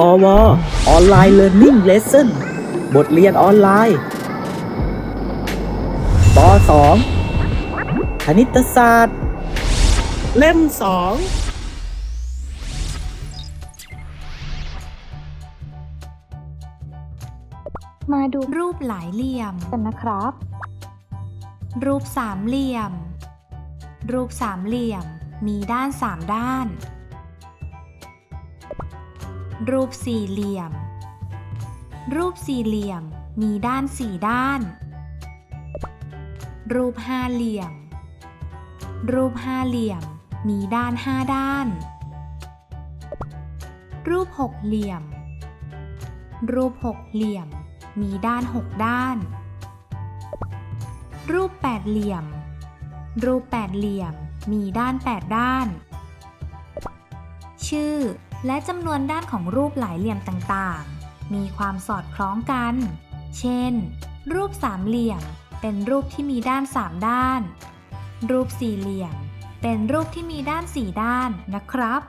พอวออนไลน์เรียนนิ่งเลสเซ่นบทเรียนออนไลน์ป .2 คณิตศาสตร์ เล่มสองมาดูรูปหลายเหลี่ยมกันนะครับ รูปสามเหลี่ยม รูปสามเหลี่ยม มีด้านสามด้าน รูปสี่เหลี่ยม รูปสี่เหลี่ยมมีด้านสี่ด้าน รูปห้าเหลี่ยม รูปห้าเหลี่ยมมีด้านห้าด้าน รูปหกเหลี่ยม รูปหกเหลี่ยมมีด้านหกด้าน รูปแปดเหลี่ยม รูปแปดเหลี่ยมมีด้านแปดด้าน ชื่อ และจำนวนด้านของรูปหลายเหลี่ยมต่างๆ มีความสอดคล้องกัน เช่น รูปสามเหลี่ยม เป็นรูปที่มีด้านสามด้าน รูปสี่เหลี่ยม เป็นรูปที่มีด้านสี่ด้านนะครับ